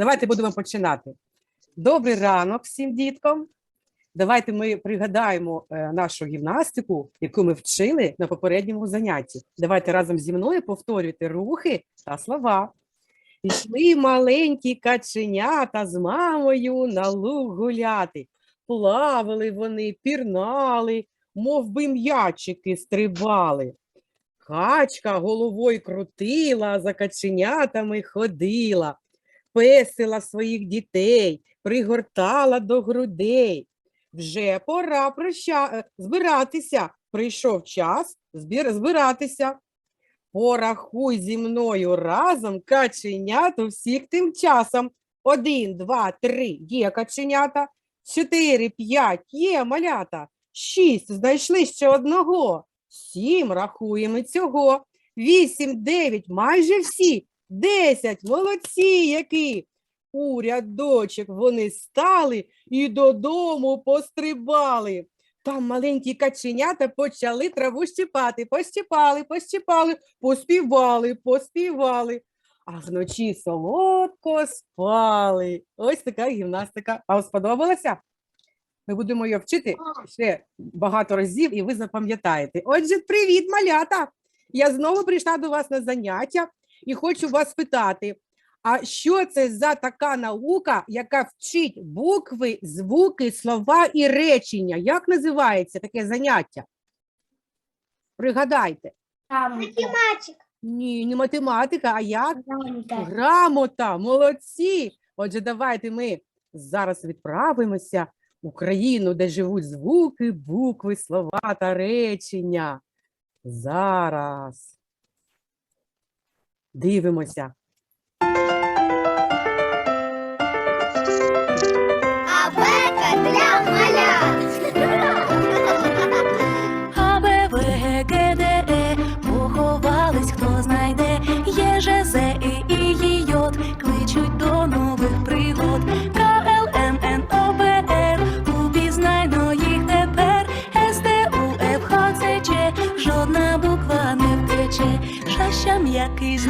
Давайте будемо починати. Добрий ранок всім діткам. Давайте ми пригадаємо е, нашу гімнастику, яку ми вчили на попередньому занятті. Давайте разом зі мною повторюйте рухи та слова. Пішли маленькі каченята з мамою на луг гуляти. Плавали вони, пірнали, мов би м'ячики стрибали. Качка головою крутила, за каченятами ходила, песила своїх дітей, пригортала до грудей. Вже пора проща... е, збиратися. Прийшов час збір... збиратися. Порахуй зі мною разом каченят всіх тим часом. Один, два, три є каченята. Чотири, п'ять є малята. Шість знайшли ще одного. Сім рахуємо цього. Вісім, дев'ять, майже всі. Десять, молодці які. У рядочок вони стали і додому пострибали. Там маленькі каченята почали траву щипати. Пощипали, пощипали, поспівали, поспівали. А вночі солодко спали. Ось така гімнастика. А сподобалася? Ми будемо її вчити ще багато разів, і ви запам'ятаєте. Отже, привіт, малята! Я знову прийшла до вас на заняття і хочу вас питати: а що це за така наука, яка вчить букви, звуки, слова і речення? Як називається таке заняття? Пригадайте. Математик. Ні, не математика, а як? Грамота. Грамота, молодці. Отже, давайте ми зараз відправимося в країну, де живуть звуки, букви, слова та речення. Зараз. Дивимося.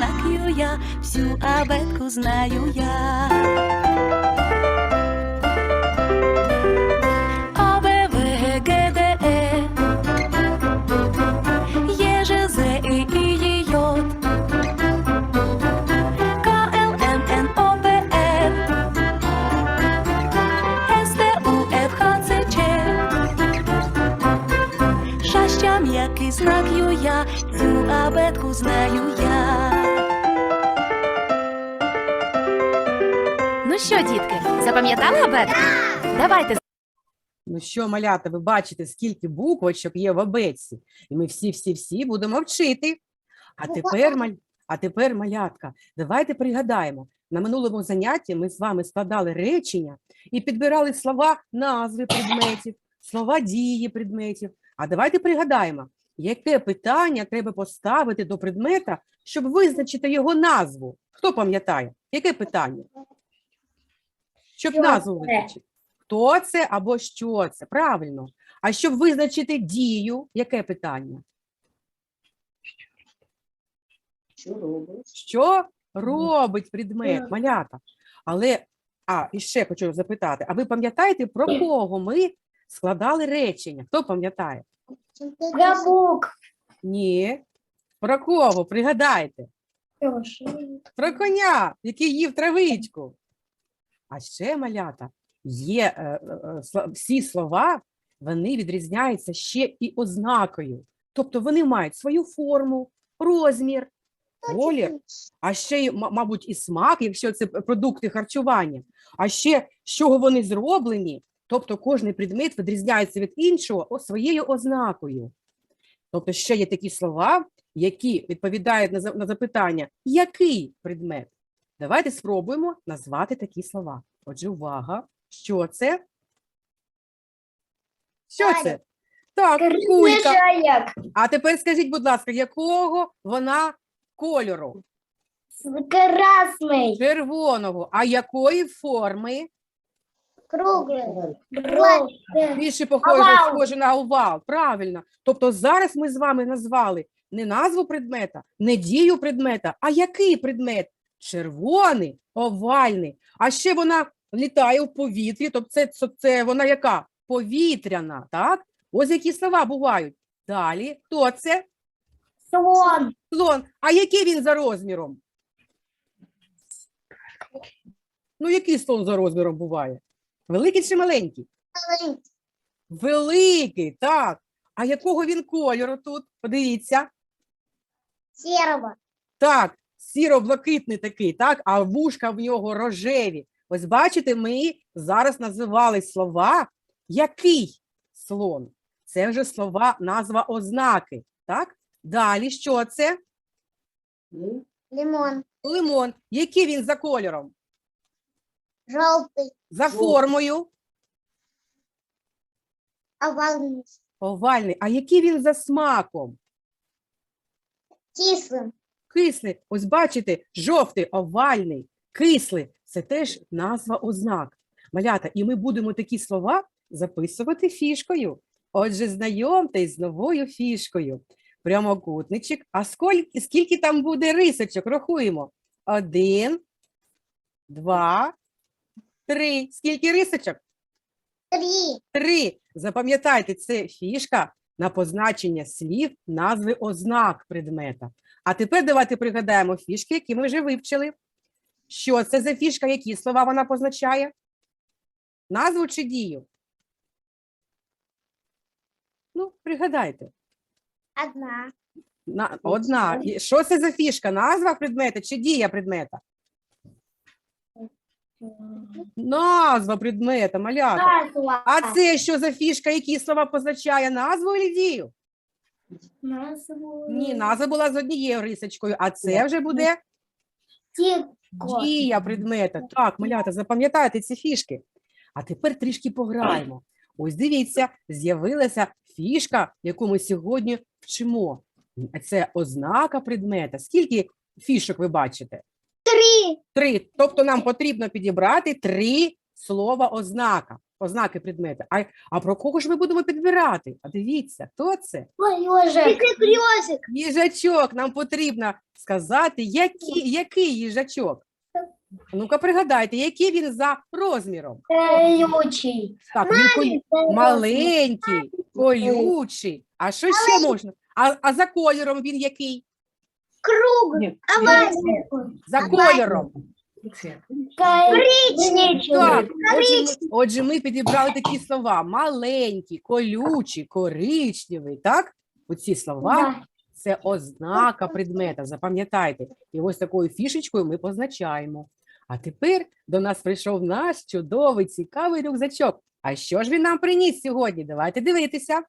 М'який знак Ю, я, всю абетку знаю я. А, Б, В, Г, Г, Д, Е, Є, Ж, З, І, І, Й, Й, я, цю абетку знаю що, дітки, запам'ятали абетку? Давайте Ну що, малята, ви бачите, скільки буквочок є в абетці, і ми всі-всі-всі будемо вчити. А тепер, маль... а тепер, малятка, давайте пригадаємо. На минулому занятті ми з вами складали речення і підбирали слова назви предметів, слова дії предметів. А давайте пригадаємо, яке питання треба поставити до предмета, щоб визначити його назву. Хто пам'ятає? Яке питання? Щоб Що назву це? визначити. Хто це або що це? Правильно. А щоб визначити дію, яке питання? Що робить предмет, Так. малята? Але, а, і ще хочу запитати, а ви пам'ятаєте, про кого ми складали речення? Хто пам'ятає? Габук. Ні. Про кого? Пригадайте. Про коня, який їв травичку. А ще малята є е, е, е, всі слова, вони відрізняються ще і ознакою. Тобто вони мають свою форму, розмір, колір, а ще й, мабуть, і смак, якщо це продукти харчування. А ще з чого вони зроблені. Тобто кожний предмет відрізняється від іншого своєю ознакою. Тобто ще є такі слова, які відповідають на запитання, який предмет. Давайте спробуємо назвати такі слова. Отже, увага, що це? Що це? Так, кулька. А тепер скажіть, будь ласка, якого вона кольору? Красный. Червоного. А якої форми? Круглый. Більше похоже, схоже на овал. Правильно. Тобто зараз ми з вами назвали не назву предмета, не дію предмета, а який предмет Червоний, овальний. А ще вона літає в повітрі, тобто це, це, це вона яка? Повітряна, так? Ось які слова бувають. Далі, хто це? Слон. Слон. А який він за розміром? Ну, який слон за розміром буває? Великий чи маленький? Великий, так. А якого він кольору тут? Подивіться. Серого. Так, сіро-блакитний такий, так, а вушка в нього рожеві. Ось бачите, ми зараз називали слова який слон. Це вже слова, назва ознаки. Так? Далі що це? Лимон. Лимон. Який він за кольором? Желтый. За формою? Овальный. Овальний. А який він за смаком? Кислым. Кислий. Ось бачите, жовтий, овальний, кислий. Це теж назва ознак. Малята, і ми будемо такі слова записувати фішкою. Отже, знайомтесь з новою фішкою. Прямокутничок. А скільки, скільки там буде рисочок? Рахуємо. Один, два, три. Скільки рисочок? Три. Три. Запам'ятайте, це фішка на позначення слів, назви ознак предмета. А тепер давайте пригадаємо фішки, які ми вже вивчили. Що це за фішка? Які слова вона позначає? Назву чи дію? Ну, пригадайте. Одна. На, одна. І Що це за фішка? Назва предмета чи дія предмета? Назва предмета, малята. Назва. А це що за фішка? Які слова позначає назву і дію? Назву. Ні, назва була з однією рисочкою, а це вже буде Тітко. дія предмета. Так, малята, запам'ятайте ці фішки. А тепер трішки пограємо. Ось дивіться, з'явилася фішка, яку ми сьогодні вчимо. Це ознака предмета. Скільки фішок ви бачите? Три. Три. Тобто нам потрібно підібрати три слова ознака, ознаки предмета. А, а про кого ж ми будемо підбирати? А дивіться, хто це? Крёжик. Їжачок. Нам потрібно сказати, який, який їжачок. Ну-ка, пригадайте, який він за розміром. Колючий. Так, він колю- маленький, колючий. А що ще можна? А, а за кольором він який? Круглый. Овальный. За кольором. Коричневый. Так, отже, ми, отже, ми підібрали такі слова: маленький, колючий, коричневий. Так? Оці слова це ознака предмета. Запам'ятайте. І ось такою фішечкою ми позначаємо. А тепер до нас прийшов наш чудовий, цікавий рюкзачок. А що ж він нам приніс сьогодні? Давайте дивитися.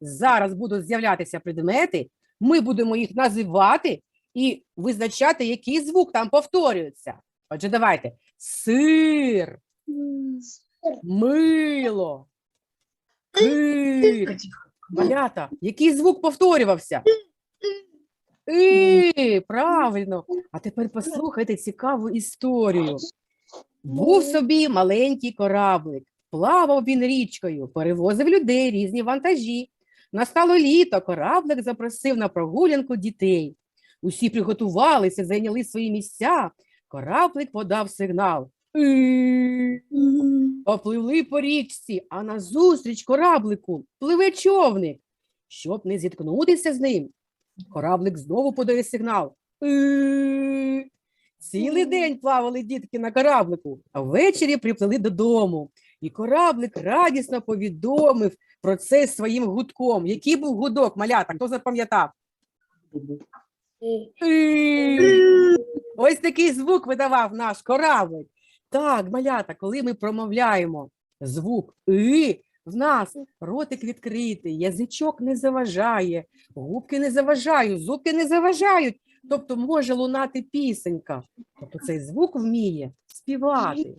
Зараз будуть з'являтися предмети. ми будемо їх називати і визначати, який звук там повторюється. Отже, давайте. Сир, мило, кир. Малята, який звук повторювався? І, правильно. А тепер послухайте цікаву історію. Був собі маленький кораблик, плавав він річкою, перевозив людей різні вантажі. Настало літо, кораблик запросив на прогулянку дітей. Усі приготувалися, зайняли свої місця. Кораблик подав сигнал. Попливли по річці, а назустріч кораблику пливе човник. Щоб не зіткнутися з ним, кораблик знову подає сигнал. Цілий день плавали дітки на кораблику, а ввечері приплили додому. І кораблик радісно повідомив про це своїм гудком. Який був гудок, малята? Хто запам'ятав? Ось такий звук видавав наш кораблик. Так, малята, коли ми промовляємо звук «и», в нас ротик відкритий, язичок не заважає, губки не заважають, зубки не заважають. Тобто може лунати пісенька. Тобто цей звук вміє співати.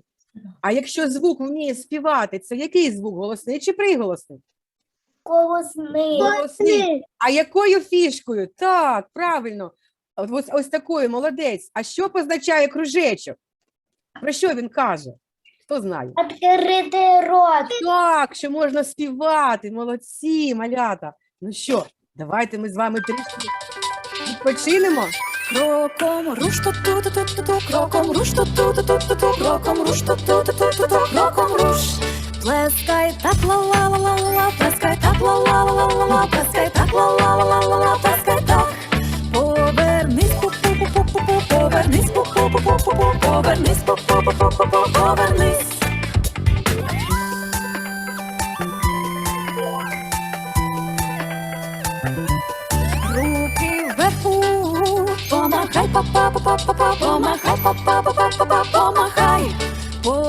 А якщо звук вміє співати, це який звук? Голосний чи приголосний? Голосний. Голосний. А якою фішкою? Так, правильно. От Ось, ось такою, молодець. А що позначає кружечок? Про що він каже? Хто знає? Откритий рот. Так, що можна співати. Молодці, малята. Ну що, давайте ми з вами трішки відпочинемо. Кроком руш ту ту ту ту ту ту кроком руш ту ту ту ту ту кроком руш ту ту ту ту ту ту кроком руш. Плескай так ла ла ла ла ла ла, плескай так ла ла ла ла ла ла, плескай так ла ла ла ла ла ла, плескай так. Повернись пу пу пу пу пу пу, повернись пу пу пу пу пу пу, повернись пу пу пу пу пу пу, повернись. Помахай, па па па па па па помахай, па па па па па па помахай.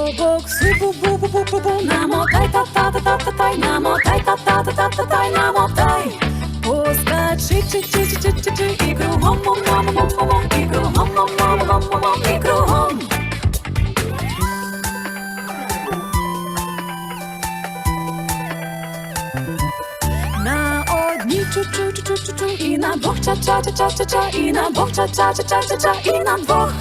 Побокси бу бу бу бу бу бу намотай та та та та та тай намотай та та та та та тай намотай. Поскачи чи чи чи чи чи чи і кругом мом мом мом мом і кругом мом мом мом мом і кругом. На одній чу-чу чу-чу-чу-чу і на двох ча-ча-ча-ча-ча-ча і на двох ча-ча-ча-ча-ча-ча і на двох.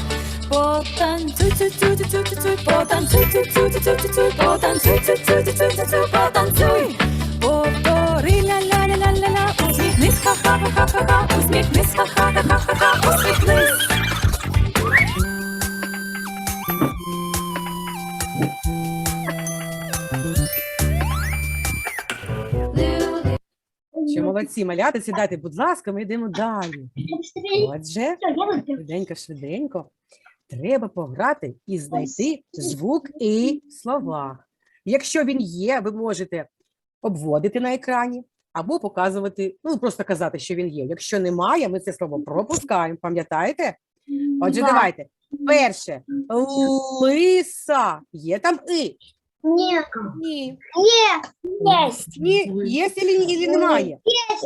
Потанцюй, цю цю цю цю цю цю потанцюй, цю цю цю цю цю цю потанцюй, цю цю цю цю цю цю потанцюй. Повтори ля-ля-ля-ля-ля-ля, усміхнись, ха-ха-ха-ха-ха, усміхнись, ха-ха-ха-ха-ха, усміхнись. Що молодці, малята, сідайте, будь ласка, ми йдемо далі. Отже, швиденько, швиденько. Треба пограти і знайти звук і в словах. Якщо він є, ви можете обводити на екрані або показувати, ну просто казати, що він є. Якщо немає, ми це слово пропускаємо. Пам'ятаєте? Отже, Да. давайте. Перше лиса. Є там і? Нет, Ні. есть, Ні, є чи ні- немає? есть.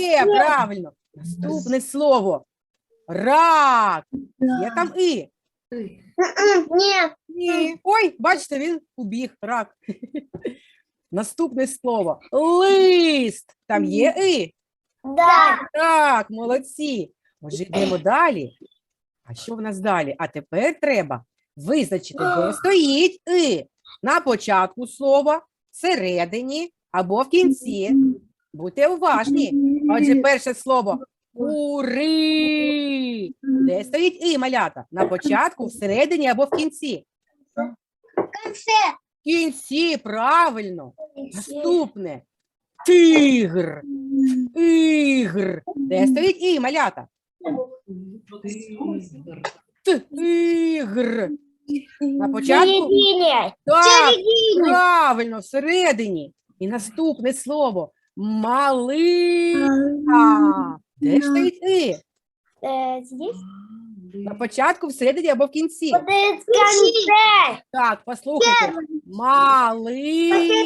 Є, правильно. Наступне слово. Рак. Є там і? М-м, Ні. Ой, бачите, він убіг, рак. Наступне слово. Лист. Там є і. да, Так, молодці. Отже, йдемо далі. А що в нас далі? А тепер треба визначити, де стоїть і. На початку слова, всередині або в кінці. Будьте уважні. Отже, перше слово кури. Де стоїть і, малята? На початку, всередині або в кінці? в конце. В кінці, правильно. Наступне. Тигр. Ігр. Де стоїть і, малята? Тигр. На початку? Так, правильно, всередині. І наступне слово. Малина. Де ж стоїть і? Э, Здесь? На початку, всередині або в кінці. Конце. Так, послухайте. Малина.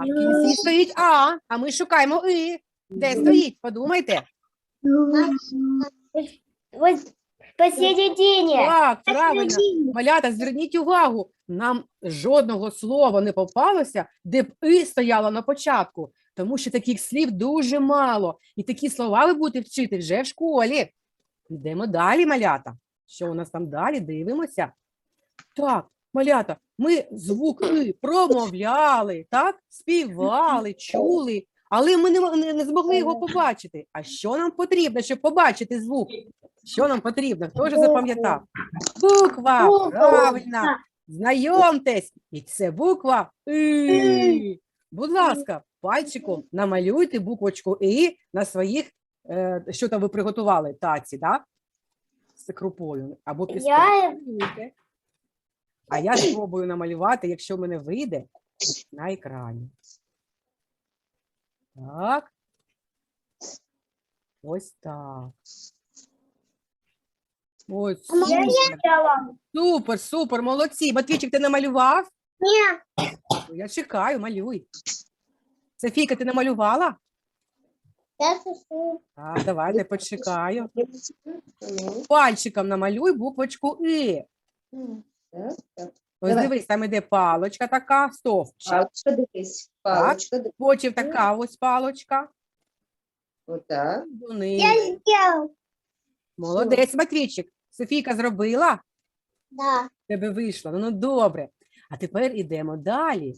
В кінці стоїть А, а ми шукаємо І. Де стоїть? Подумайте. Вот посередине. Так, правильно. Малята, зверніть увагу, нам жодного слова не попалося, де б і стояло на початку, тому що таких слів дуже мало. І такі слова ви будете вчити вже в школі. Йдемо далі, малята. Що у нас там далі? Дивимося. Так, малята, ми звук «и» промовляли, так? Співали, чули, але ми не, не, не змогли його побачити. А що нам потрібно, щоб побачити звук? Що нам потрібно? Хто вже запам'ятав? Буква, правильно. Знайомтесь, і це буква І. Будь ласка, пальчиком намалюйте буквочку І на своїх, е, що там ви приготували, таці, да? з крупою або піском. Я- А я спробую намалювати, якщо в мене вийде, на екрані. Так. Ось так. Ось супер. Супер, супер, молодці. Матвійчик, ти намалював? Нет. Я чекаю, малюй. Софійка, ти намалювала? Я сосу. Так, давайте почекаю. Пальчиком намалюй буквочку І. Ось Давай. дивись, там іде палочка така, стовпчик. Палочка дивись. Палочка дивись. Потім така ось палочка. Отак. Донизу. Я сделал. Молодець, Матвійчик. Софійка зробила? Да. Тебе вийшло. Ну, ну добре. А тепер ідемо далі.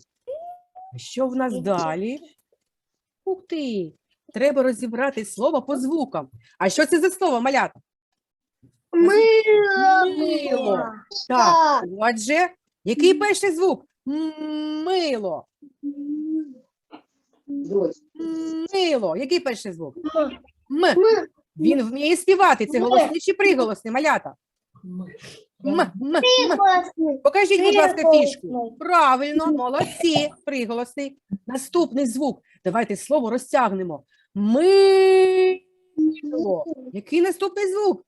Що в нас далі? Ух ти! треба розібрати слово по звукам. А що це за слово, малята? Мило. Так, отже, який перший звук? Мило. Мило. Який перший звук? М. Він вміє співати. Це голосний чи приголосний, малята? М, м, м. Покажіть, будь ласка, фішку. Правильно, молодці, приголосний. Наступний звук. Давайте слово розтягнемо. Мило. Який наступний звук?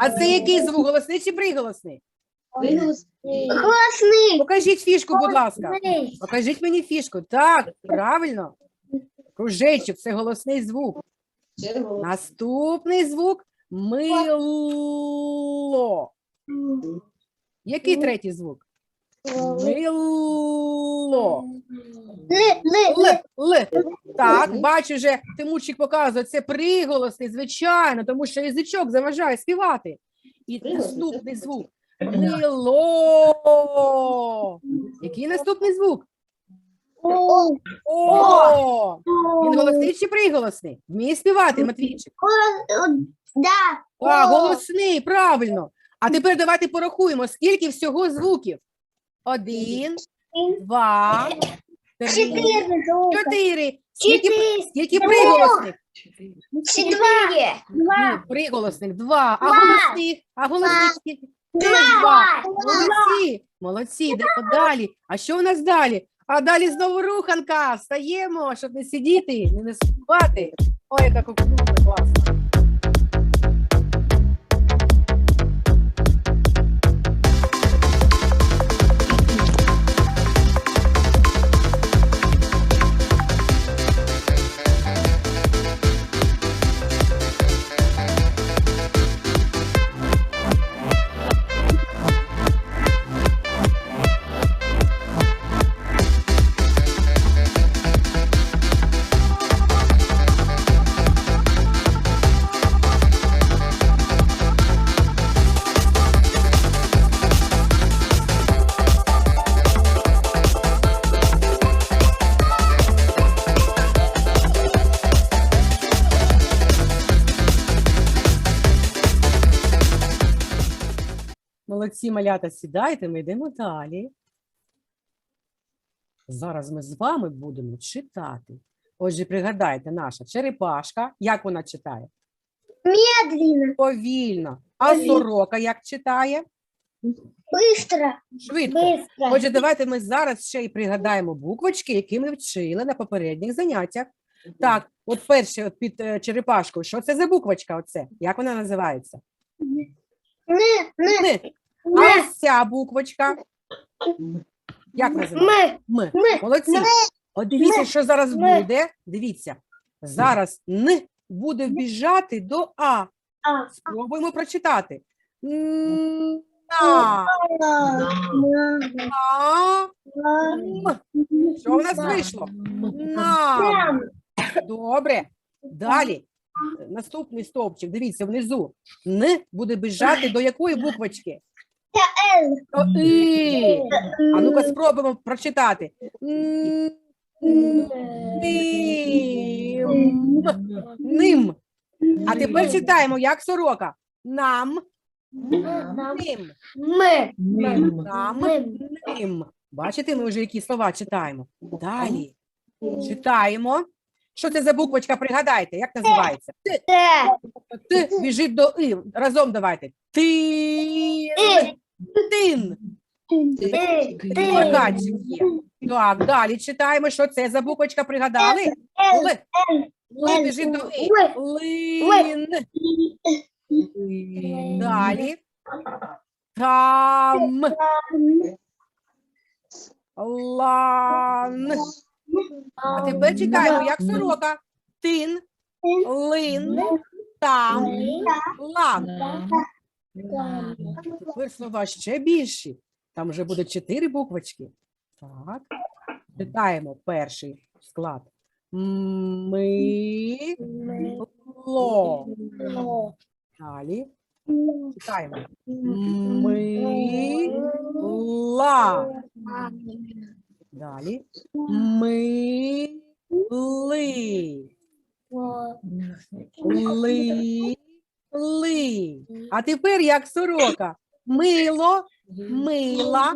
А це який звук? Голосний чи приголосний? Классный. Покажіть фішку, будь ласка. Покажіть мені фішку. Так, правильно. Кружечок це голосний звук. Наступний звук мило. Який третій звук? Мило. Л, Л. Так, бачу вже, Тимурчик показує, це приголосний, звичайно, тому що язичок заважає співати. І наступний звук. Мило. Який наступний звук? О, О! Він голосний чи приголосний? Вміє співати, Матвійчик. Да. А, голосний, правильно. А тепер давайте порахуємо, скільки всього звуків. Один, два, три, Четыре звука. чотири. Скільки, Четыре. скільки приголосних? Четыре. Ні, приголосних два. А голосних? А голосних скільки? Теж два. Два. Молодці, молодці, йдемо далі. А що у нас далі? А далі знову руханка. Встаємо, щоб не сидіти, не спати. Ой, яка кукурудза класна. Молодці, малята, сідайте, ми йдемо далі. Зараз ми з вами будемо читати. Отже, пригадайте, наша черепашка, як вона читає? Медленно. Повільно. А Повільно. сорока як читає? Быстро. Швидко. Быстро. Отже, давайте ми зараз ще й пригадаємо буквочки, які ми вчили на попередніх заняттях. Так, от перше, от під е, черепашкою, що це за буквочка? Оце? Як вона називається? Ны, ны, Н. А ось ця буквочка. Як називається? мы. М. Ми. Молодці. От дивіться, що зараз Ми. буде. Дивіться. Зараз Н буде вбіжати до А. А. Спробуємо прочитати. Н- На. А. М. Що у нас вийшло? Нам. Добре. Далі. Наступний стовпчик. Дивіться, внизу. Н буде біжати до якої буквочки? До І. А ну-ка спробуємо прочитати. Ним. Ним. А тепер читаємо, як сорока. Нам. Ним. Мы. Нам. Ним. Бачите, ми вже які слова читаємо. Далі. Читаємо. Що це за буквочка? Пригадайте, як називається? Т, Т. Т біжить до І. Разом давайте. Тин. Тин. Є. Так, далі читаємо, що це за буквочка пригадали? Л. Л біжить до І. Лин. Далі. Там. Лан. А тепер читаємо, як сорока. Тин, лин, там, лан. Тепер слова ще більші. Там вже буде чотири буквочки. Так. Читаємо перший склад. Ми, ло. Далі. Читаємо. Ми, ла. Далі. Ми, Ли. Ли. Ли. А тепер як сорока. Мило, мила,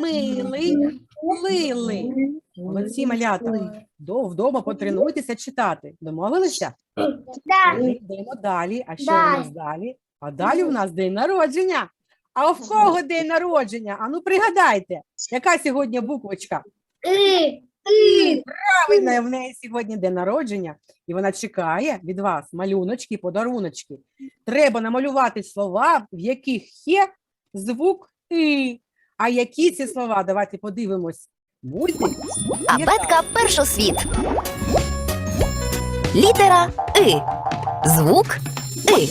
мили, лили. Молодці малята. До, вдома потренуйтеся читати. Домовилися? Да. Ми йдемо далі. А що у Далі. нас далі? А далі у нас день народження. А в кого день народження? А ну пригадайте, яка сьогодні буквочка? И. И. Правильно, в неї сьогодні день народження, і вона чекає від вас малюночки, подаруночки. Треба намалювати слова, в яких є звук і. А які ці слова? Давайте подивимось. Мультик. Абетка першосвіт. Літера И. Звук И.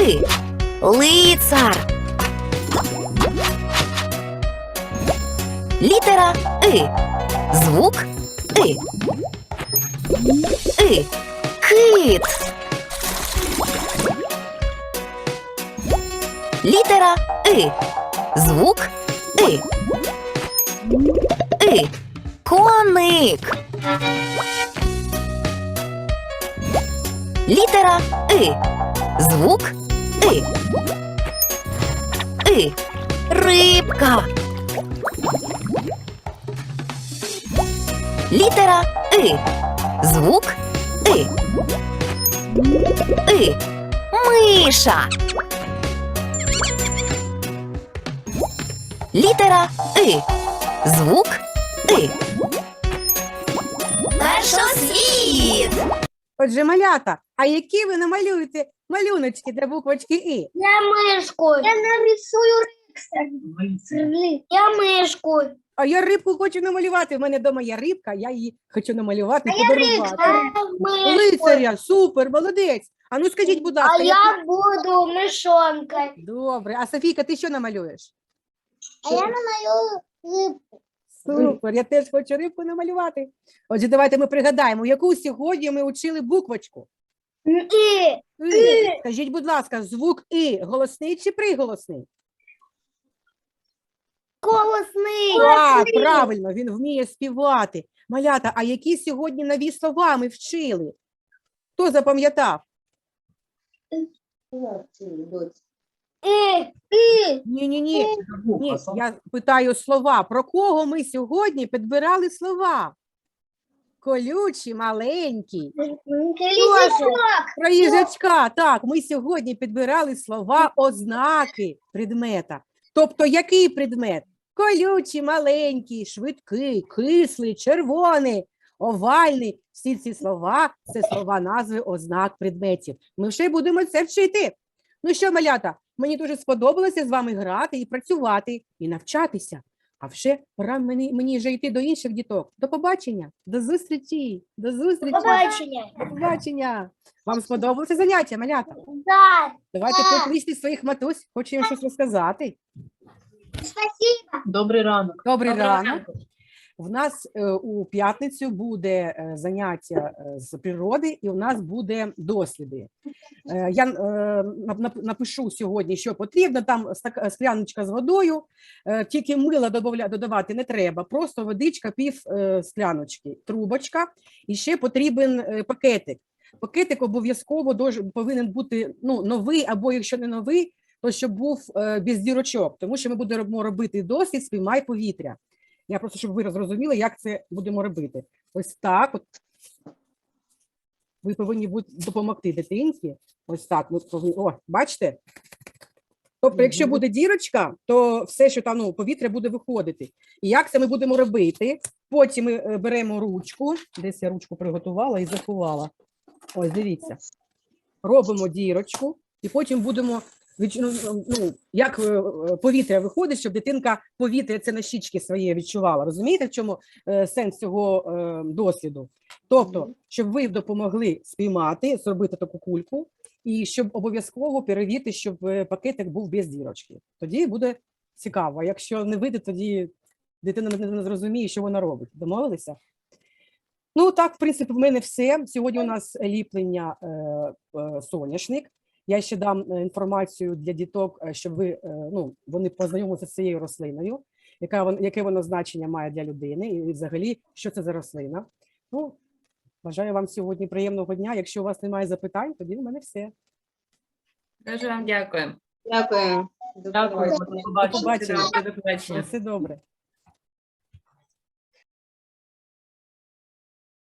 И. Лицар. Літера И. Звук И. И. Кит. Літера И. Звук И. И. Коник. Літера И. Звук И. И. Рибка. Літера И. Звук И. И. Миша. Літера И. Звук И. Першосвіт. Отже, малята, а які ви намалюєте малюночки для буквочки І? Я мышку. Я нарисую рыбку. Я мышку. А я рибку хочу намалювати. У мене вдома є рибка, я її хочу намалювати і А я подарувати. мышку. Лицаря, супер, молодець. А ну скажіть, будь ласка, А яку- я буду мышонкой. добре. А Софійка, ти що намалюєш? А я намалюю рыбку. Супер, я теж хочу рибку намалювати. Отже, давайте ми пригадаємо, яку сьогодні ми учили буквочку. И. «И». Скажіть, будь ласка, звук І голосний чи приголосний? Голосный. Так, правильно, він вміє співати. Малята, а які сьогодні нові слова ми вчили? Хто запам'ятав? Ні, ні, ні. Ні, я питаю слова. Про кого ми сьогодні підбирали слова? Колючі, маленькі. Про їжачка. Так, ми сьогодні підбирали слова ознаки предмета. Тобто, який предмет? Колючий, маленький, швидкий, кислий, червоний, овальний. Всі ці слова це слова назви ознак предметів. Ми ще будемо це вчити. Ну що, малята, мені дуже сподобалося з вами грати і працювати, і навчатися. А вже пора мені, мені вже йти до інших діток. До побачення, до зустрічі, до зустрічі. Побачення. До побачення. Вам сподобалося заняття, малята? Да. Давайте Так. покличте своїх матусь, хочу їм щось розказати. Спасибо. Добрий ранок. Добрий Доброго ранок. В нас е, у п'ятницю буде е, заняття е, з природи, і у нас буде досліди. Я нап- нап- напишу сьогодні, що потрібно. Там скляночка з водою, тільки мила додавати не треба, просто водичка, пів скляночки, трубочка, і ще потрібен пакетик. Пакетик обов'язково повинен бути ну, новий, або якщо не новий, то щоб був без дірочок, тому що ми будемо робити дослід «Спіймай повітря. Я просто, щоб ви зрозуміли, як це будемо робити. Ось так. От. Ви повинні допомогти дитинці. Ось так. Ми повинні, о, бачите? Тобто, якщо буде дірочка, то все, що там ну, повітря буде виходити. І як це ми будемо робити? Потім ми е, беремо ручку, десь я ручку приготувала і заховала. Ось, дивіться. Робимо дірочку, і потім будемо ну, ну, як е, е, повітря виходить, щоб дитинка повітря це на щічки своє відчувала. Розумієте, в чому е, сенс цього досліду? Тобто, щоб ви допомогли спіймати, зробити таку кульку, і щоб обов'язково перевірити, щоб пакетик був без дірочки. Тоді буде цікаво. Якщо не вийде, тоді дитина не, не зрозуміє, що вона робить. Домовилися? Ну так, в принципі, в мене все. Сьогодні у нас ліплення е, е, соняшник. Я ще дам е, інформацію для діток, е, щоб ви е, ну вони познайомилися з цією рослиною. яка яке воно значення має для людини, і взагалі, що це за рослина. Ну, бажаю вам сьогодні приємного дня. Якщо у вас немає запитань, тоді в мене все. Дуже вам дякую. Дякую. До Дякую. побачення. До побачення. До побачення. Все добре.